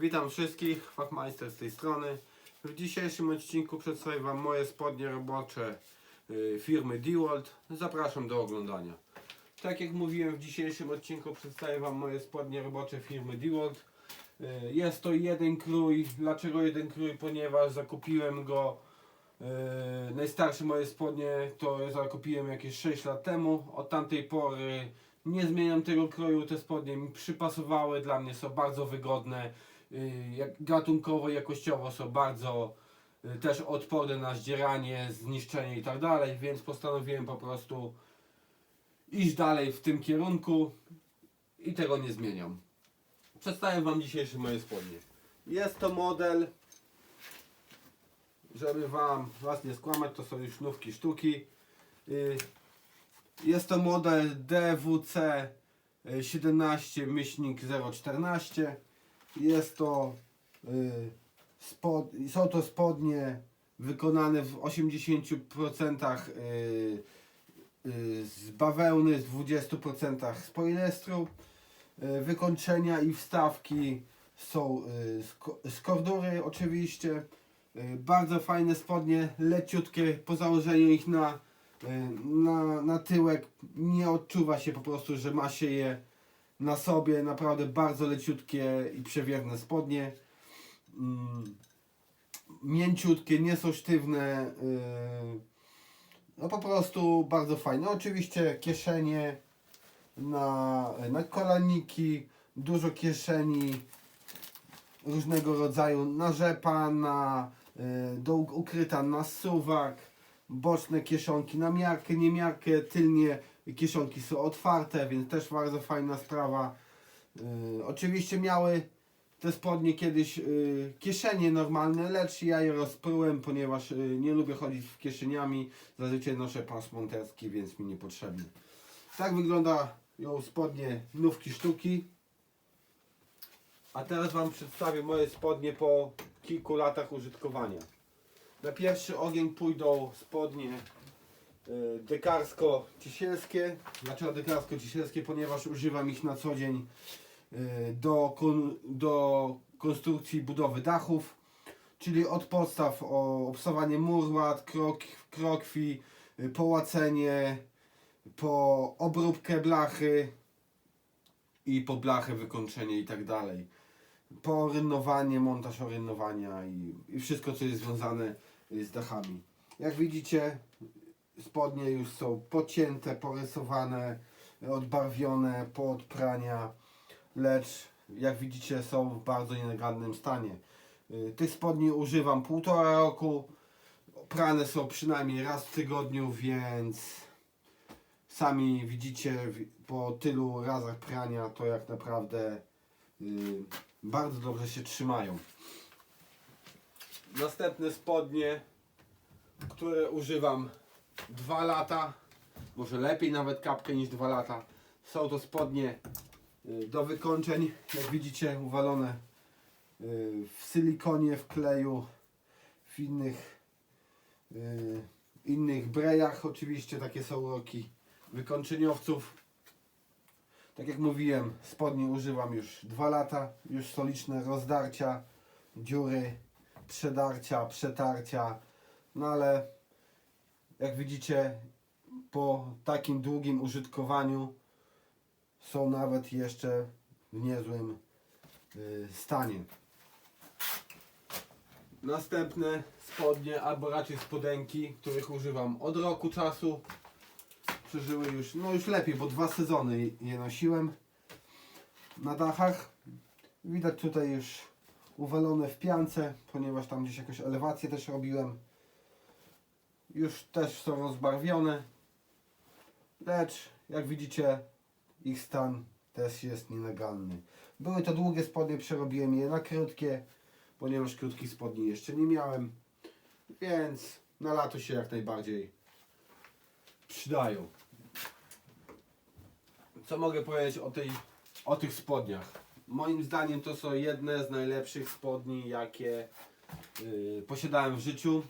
Witam wszystkich, Fachmeister z tej strony. W dzisiejszym odcinku przedstawię Wam moje spodnie robocze y, firmy DeWalt. Zapraszam do oglądania. Tak jak mówiłem w dzisiejszym odcinku przedstawię Wam moje spodnie robocze firmy DeWalt. Y, Jest to jeden krój. Dlaczego jeden krój? Ponieważ zakupiłem go y, najstarsze moje spodnie to zakupiłem jakieś 6 lat temu. Od tamtej pory nie zmieniam tego kroju. Te spodnie mi przypasowały. Dla mnie są bardzo wygodne. Y, gatunkowo, jakościowo są bardzo y, też odporne na zdzieranie, zniszczenie i tak dalej, więc postanowiłem po prostu iść dalej w tym kierunku i tego nie zmieniam. Przedstawię Wam dzisiejsze moje spodnie. Jest to model, żeby Wam Was nie skłamać, to są już nówki sztuki. Y, Jest to model DWC 17 myślnik 014. Jest to y, spod, są to spodnie wykonane w 80% y, y, z bawełny, w 20% z poliestru. Wykończenia i wstawki są z, ko- z kordury oczywiście. Bardzo fajne spodnie, leciutkie po założeniu ich na, na, na tyłek. Nie odczuwa się po prostu, że ma się je na sobie. Naprawdę bardzo leciutkie i przewierne spodnie. Mm, mięciutkie, nie są sztywne. y, no po prostu bardzo fajne. Oczywiście kieszenie na, na kolaniki, dużo kieszeni różnego rodzaju, na rzepa, na, y, do ukryta na suwak, boczne kieszonki na miarkę, niemiarkę, tylnie kieszonki są otwarte, więc też bardzo fajna sprawa. Y, oczywiście miały te spodnie kiedyś y, kieszenie normalne, lecz ja je rozprułem, ponieważ y, nie lubię chodzić w kieszeniami. Zazwyczaj noszę pas monterski, więc mi niepotrzebny. Tak wygląda ją spodnie nówki sztuki. A teraz Wam przedstawię moje spodnie po kilku latach użytkowania. Na pierwszy ogień pójdą spodnie dekarsko-cisielskie. Dlaczego dekarsko-cisielskie? Ponieważ używam ich na co dzień y, do, do konstrukcji budowy dachów. Czyli od podstaw o obstawanie murłat, krok, krokwi, y, połacenie, po obróbkę blachy i po blachę wykończenie i tak dalej. Po rynowanie, montaż orynowania i, i wszystko co jest związane z dachami. Jak widzicie spodnie już są pocięte, porysowane, odbarwione, po odprania, lecz jak widzicie są w bardzo nienagannym stanie. Y, Tych spodni używam półtora roku, prane są przynajmniej raz w tygodniu, więc sami widzicie po tylu razach prania to jak naprawdę y, bardzo dobrze się trzymają. Następne spodnie, które używam 2 lata, może lepiej nawet kapkę niż 2 lata. Są to spodnie y, do wykończeń, jak widzicie uwalone y, w silikonie, w kleju, w innych y, innych brejach oczywiście takie są uroki wykończeniowców. Tak jak mówiłem, spodni używam już dwa lata, już są liczne rozdarcia, dziury, przedarcia, przetarcia, no ale jak widzicie po takim długim użytkowaniu są nawet jeszcze w niezłym y, stanie. Następne spodnie, albo raczej spodenki, których używam od roku czasu. Przeżyły już, no już lepiej, bo dwa sezony je nosiłem na dachach. Widać tutaj już uwalone w piance, ponieważ tam gdzieś jakąś elewację też robiłem. Już też są rozbarwione. Lecz jak widzicie ich stan też jest nienaganny. Były to długie spodnie, przerobiłem je na krótkie, ponieważ krótkich spodni jeszcze nie miałem. Więc na lato się jak najbardziej przydają. Co mogę powiedzieć o, tej, o tych spodniach? Moim zdaniem to są jedne z najlepszych spodni, jakie yy, posiadałem w życiu.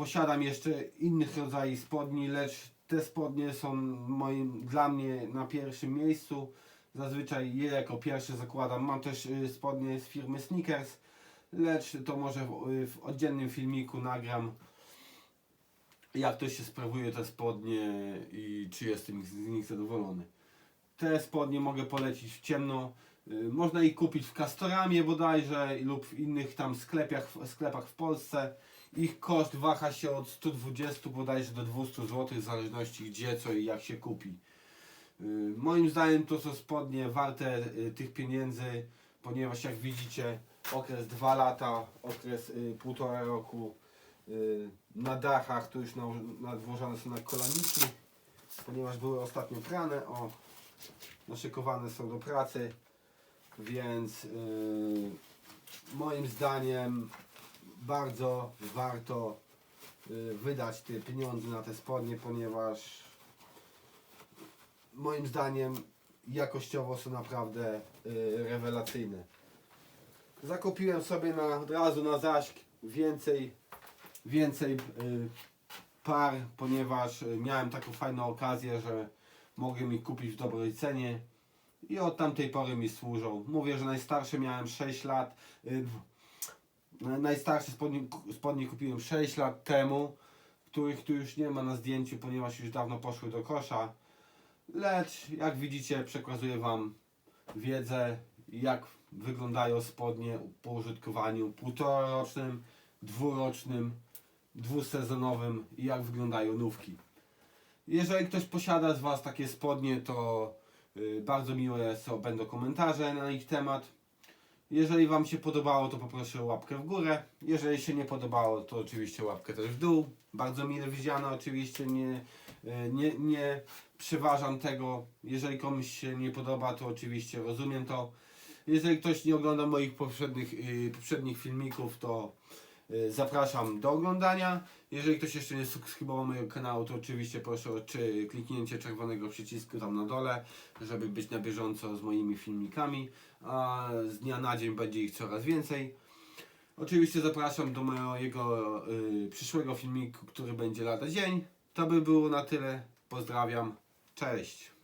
Posiadam jeszcze innych rodzajów spodni, lecz te spodnie są moim, dla mnie na pierwszym miejscu. Zazwyczaj je jako pierwszy zakładam. Mam też y, spodnie z firmy Sneakers, lecz to może w, y, w oddzielnym filmiku nagram jak to się sprawuje te spodnie i czy jestem z nich zadowolony. Te spodnie mogę polecić w ciemno. Y, Można ich kupić w Castoramie bodajże lub w innych tam sklepach, sklepach w Polsce. Ich koszt waha się od 120 bodajże do 200 zł w zależności gdzie, co i jak się kupi. Y, Moim zdaniem to są spodnie warte y, tych pieniędzy, ponieważ jak widzicie okres 2 lata, okres y, półtora roku y, na dachach to już nadłożone są na kolaniki, ponieważ były ostatnio prane, o naszykowane są do pracy, więc y, moim zdaniem bardzo warto y, wydać te pieniądze na te spodnie, ponieważ moim zdaniem jakościowo są naprawdę y, rewelacyjne. Zakupiłem sobie na, od razu na zaś więcej, więcej y, par, ponieważ miałem taką fajną okazję, że mogłem ich kupić w dobrej cenie i od tamtej pory mi służą. Mówię, że najstarsze miałem 6 lat. Na- Najstarsze spodnie, spodnie kupiłem 6 lat temu, których tu już nie ma na zdjęciu, ponieważ już dawno poszły do kosza. Lecz jak widzicie przekazuję Wam wiedzę jak wyglądają spodnie po użytkowaniu półtororocznym, dwurocznym, dwusezonowym i jak wyglądają nówki. Jeżeli ktoś posiada z Was takie spodnie, to y, bardzo miłe są, będą komentarze na ich temat. Jeżeli Wam się podobało, to poproszę o łapkę w górę. Jeżeli się nie podobało, to oczywiście łapkę też w dół. Bardzo mile widziane, oczywiście nie, y, nie, nie przeważam tego. Jeżeli komuś się nie podoba, to oczywiście rozumiem to. Jeżeli ktoś nie ogląda moich poprzednich, y, poprzednich filmików, to zapraszam do oglądania. Jeżeli ktoś jeszcze nie subskrybował mojego kanału, to oczywiście proszę o czy kliknięcie czerwonego przycisku tam na dole, żeby być na bieżąco z moimi filmikami. A z dnia na dzień będzie ich coraz więcej. Oczywiście zapraszam do mojego y, przyszłego filmiku, który będzie lada dzień. To by było na tyle. Pozdrawiam. Cześć.